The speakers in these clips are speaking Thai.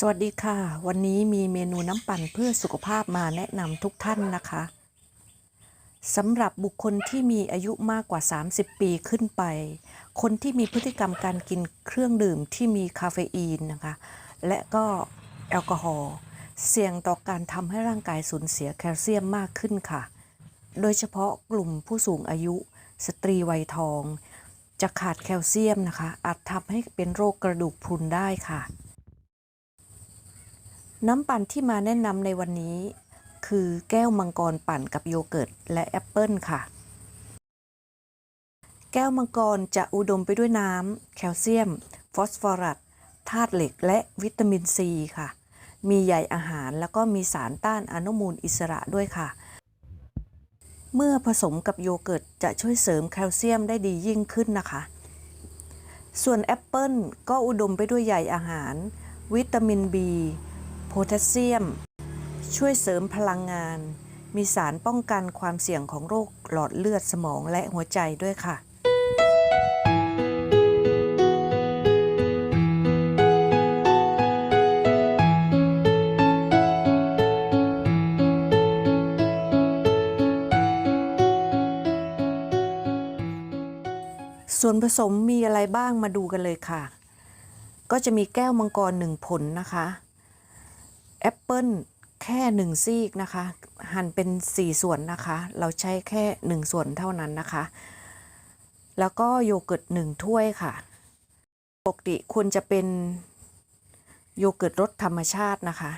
สวัสดีค่ะ วันนี้มีเมนูน้ำปั่นเพื่อสุขภาพมาแนะนำทุกท่านนะคะสำหรับบุคคลที่มีอายุมากกว่า 30 ปีขึ้นไป คนที่มีพฤติกรรมการกินเครื่องดื่มที่มีคาเฟอีนนะคะ และก็แอลกอฮอล์เสี่ยงต่อการทำให้ร่างกายสูญเสียแคลเซียมมากขึ้นค่ะ โดยเฉพาะกลุ่มผู้สูงอายุ สตรีวัยทอง จะขาดแคลเซียมนะคะ อาจทำให้เป็นโรคกระดูกพรุนได้ค่ะ น้ำปั่นที่มาแนะนำในวันนี้ คือแก้วมังกรปั่นกับโยเกิร์ตและแอปเปิลค่ะ แก้วมังกรจะอุดมไปด้วยน้ำแคลเซียม ฟอสฟอรัสธาตุเหล็กและวิตามินซีค่ะ มีใยอาหารแล้วก็มีสารต้านอนุมูลอิสระด้วยค่ะ เมื่อผสมกับโยเกิร์ตจะช่วยเสริมแคลเซียมได้ดียิ่งขึ้นนะคะ ส่วนแอปเปิลก็อุดมไปด้วยใยอาหาร วิตามิน B โพ แทสเซียม ช่วยเสริมพลังงาน มีสารป้องกันความเสี่ยงของโรคหลอดเลือดสมองและหัวใจด้วยค่ะ ส่วนผสมมีอะไรบ้างมาดูกันเลยค่ะ ก็จะมีแก้วมังกรหนึ่งผลนะคะ แอปเปิลแค่หนึ่งซีกนะคะ หั่นเป็น4ส่วนนะคะ เราใช้แค่1ส่วนเท่านั้นนะคะ แล้วก็โยเกิร์ตหนึ่งถ้วยค่ะ ปกติควรจะเป็นโยเกิร์ตรสธรรมชาตินะคะ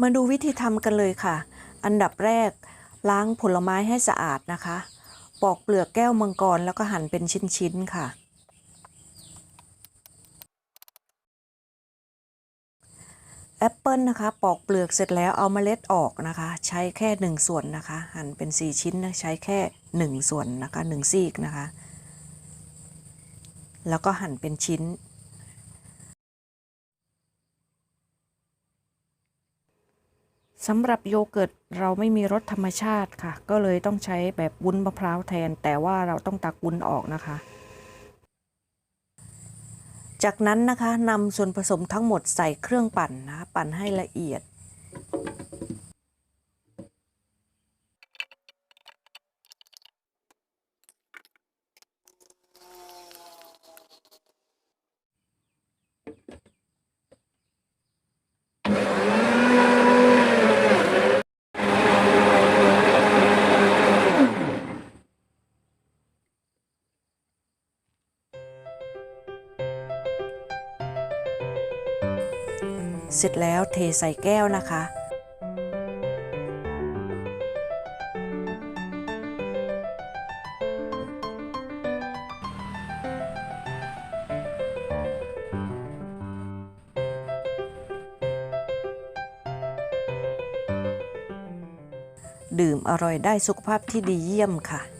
มาดูวิธีทำกันเลยค่ะ อันดับแรกล้างผลไม้ให้สะอาดนะคะ ปอกเปลือกแก้วมังกรแล้วก็หั่นเป็นชิ้นๆค่ะ แอปเปิลนะคะปอกเปลือกเสร็จแล้วเอาเมล็ดออกนะคะ ใช้แค่หนึ่งส่วนนะคะ หั่นเป็น 4 ชิ้นนะใช้แค่หนึ่งส่วนนะคะหนึ่งซีกนะคะ แล้วก็หั่นเป็นชิ้น สำหรับโยเกิร์ตเราไม่มีรสธรรมชาติค่ะ ก็เลยต้องใช้แบบวุ้นมะพร้าวแทน แต่ว่าเราต้องตักวุ้นออกนะคะ จากนั้นนะคะนำส่วนผสมทั้งหมดใส่เครื่องปั่นนะปั่นให้ละเอียด เสร็จแล้วเทใส่แก้วนะคะ ดื่มอร่อยได้สุขภาพที่ดีเยี่ยมค่ะ